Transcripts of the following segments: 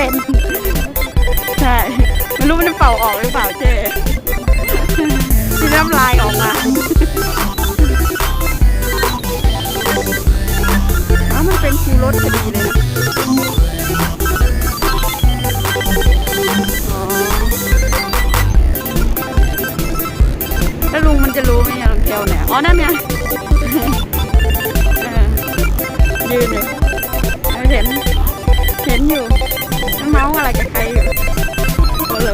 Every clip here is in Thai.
เซ็นใช่ไม่รู้มันเป่าออกหรือเปล่าเจ๊ที่น้ำลายออกมาว้ามันเป็นคูรถคดีเลยนะแล้วลุงมันจะรู้ไหมเนี่ยลุงเทลเนี่ย อ๋อ นั่นไงยืนอยเห็น เห็นอยู่ มาอะไรกับใครอยู่โอ้โห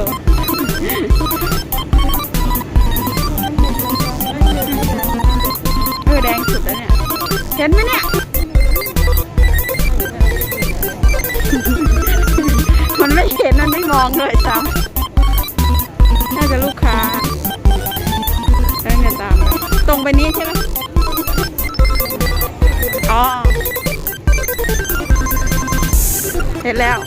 เออแดงสุดแล้วเนี่ย เห็นไหมเนี่ย มันไม่เห็นมันไม่มองเลยซ้ำน่าจะลูกค้าแล้วเนี่ยตามตรงไปนี้ใช่ไหมอ๋อเห็นแล้ว